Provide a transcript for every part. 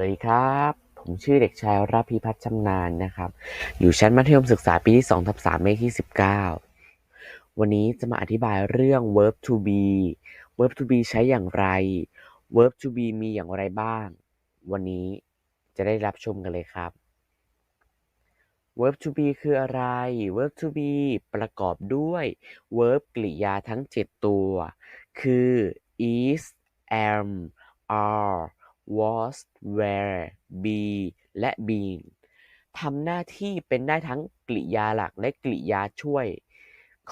วัสดีครับ ผมชื่อเด็กชายรับพิพัฒน์ชำนาญนะครับ อยู่ชั้นมัธยมศึกษาปีที่2ทับ3เลขที่ 19 วันนี้จะมาอธิบายเรื่อง verb to be verb to be ใช้อย่างไร verb to be มีอย่างไรบ้าง วันนี้จะได้รับชมกันเลยครับ verb to be คืออะไร verb to be ประกอบด้วย verb กริยาทั้ง 7 ตัว คือ is am are was were be และ been ทำหน้าที่เป็นได้ทั้งกริยาหลักและกริยาช่วย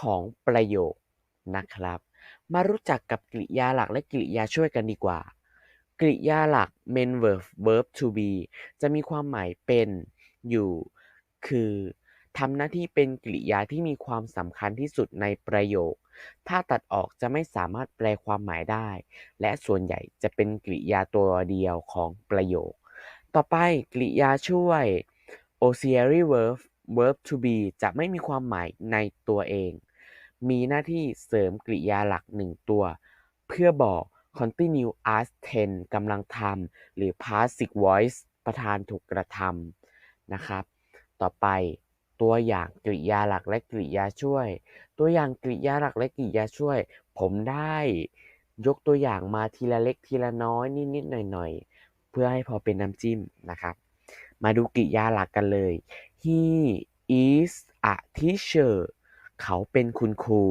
ของประโยคนะครับ มารู้จักกับกริยาหลักและกริยาช่วยกันดีกว่า กริยาหลัก main verb verb to be จะมีความหมายเป็นอยู่ คือ ทำหน้าที่เป็นกริยาที่มีความสำคัญที่สุดในประโยค ถ้าตัดออกจะไม่สามารถแปลความหมายได้ และส่วนใหญ่จะเป็นกริยาตัวเดียวของประโยค ต่อไปกริยาช่วย auxiliary verb verb to be จะไม่มีความหมายในตัวเอง มีหน้าที่เสริมกริยาหลักหนึ่งตัว เพื่อบอก continue as tense กำลังทำหรือ passive voice ประธานถูกกระทำนะครับ ต่อไป ตัวอย่างกริยาหลักและกริยาช่วย ตัวอย่างกริยาหลักและกริยาช่วย ผมได้ยกตัวอย่างมาทีละเล็กทีละน้อยนิดๆหน่อยๆ เพื่อให้พอเป็นน้ำจิ้มนะครับ มาดูกริยาหลักกันเลย he is a teacher เขาเป็นคุณครู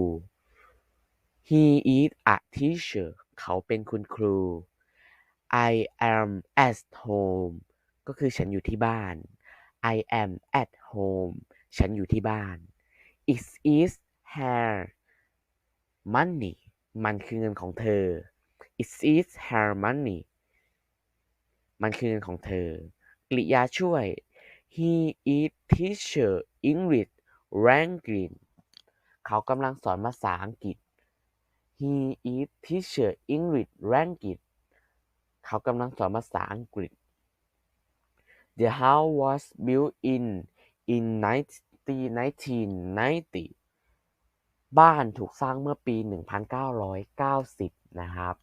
he is a teacher เขาเป็นคุณครู I am at home ก็คือฉันอยู่ที่บ้าน I am at home ฉันอยู่ที่บ้าน it is her money มันคือเงินของเธอ it is her money มันคือเงินของเธอ กริยาช่วย he is teacher English Rankin เขากำลังสอนภาษาอังกฤษ he is teacher English Rankin เขากำลังสอนภาษาอังกฤษ The house was built in in 1990 บ้านถูกสร้างเมื่อปี 1990 นะครับ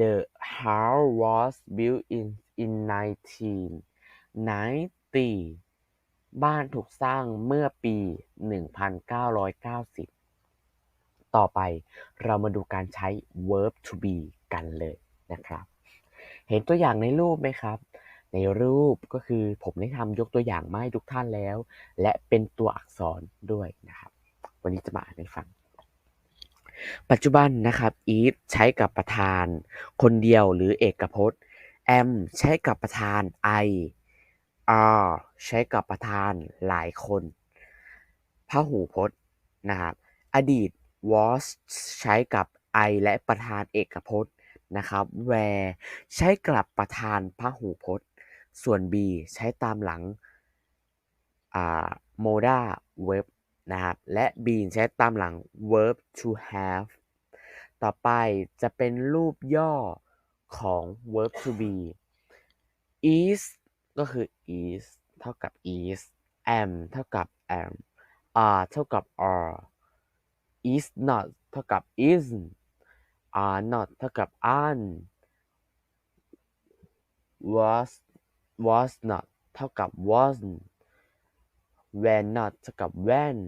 The house was built in in 1990 บ้านถูกสร้างเมื่อปี 1990 ต่อไปเรามาดูการใช้ verb to be กันเลยนะครับ เห็นตัวอย่างในรูปไหมครับ ในรูปก็คือผมได้ทำยกตัวอย่างมาให้ทุกท่านแล้ว และเป็นตัวอักษรด้วยนะครับ วันนี้จะมาอ่านให้ฟัง ปัจจุบันนะครับ is ใช้กับประธาน คนเดียวหรือเอกพจน์ am ใช้กับประธาน I are ใช้กับประธานหลายคนพหูพจน์นะครับอดีต was ใช้กับ I และประธานเอกพจน์นะครับ where ใช้กับประธานพหูพจน์ ส่วน B ใช้ตามหลังอ่า moda verb นะครับ และ B ใช้ตามหลัง verb to have ต่อไปจะเป็นรูปย่อของ verb to be is ก็คือ is เท่ากับ is am เท่ากับ am are เท่ากับ are is not เท่ากับ isn't are not เท่ากับ aren't was was not เท่ากับ wasn't when not เท่ากับ when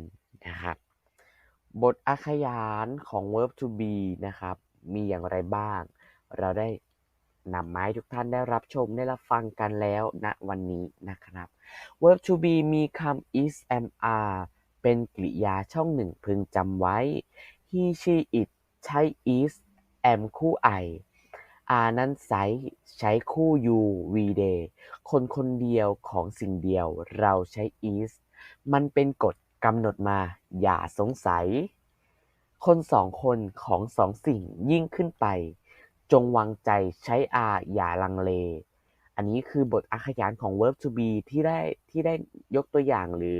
นะครับ บทอาขยานของ verb to be นะครับ มีอย่างไรบ้าง เราได้นำมาให้ทุกท่านได้รับชมได้รับฟังกันแล้วณวันนี้นะครับ verb to be มีคำ is am are เป็นกริยาช่องหนึ่งพึงจำไว้ he she it ใช้ is am คู่ I are นั้นใช้ใช้คู่ you we they คนคนเดียวของสิ่งเดียวเราใช้ is มันเป็นกฎกำหนดมา อย่าสงสัย คนสองคนของสองสิ่งยิ่งขึ้นไป จงวางใจใช้ are อย่าลังเล อันนี้คือบทอาขยานของ verb to be ที่ได้ที่ได้ยกตัวอย่างหรือ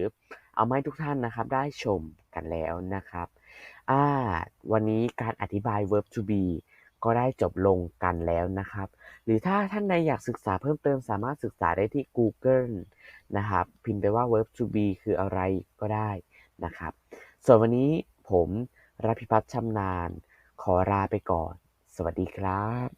เอามาให้ทุกท่านนะครับ ได้ชมกันแล้วนะครับอ่าวันนี้การอธิบาย verb to be ก็ได้จบลงกันแล้วนะครับ หรือถ้าท่านใดอยากศึกษาเพิ่มเติมสามารถศึกษาได้ที่ Google นะครับ พิมพ์ไปว่า verb to be คืออะไรก็ได้นะครับ ส่วนวันนี้ผมรับพิพัฒน์ชำนาญ ขอลาไปก่อน สวัสดีครับ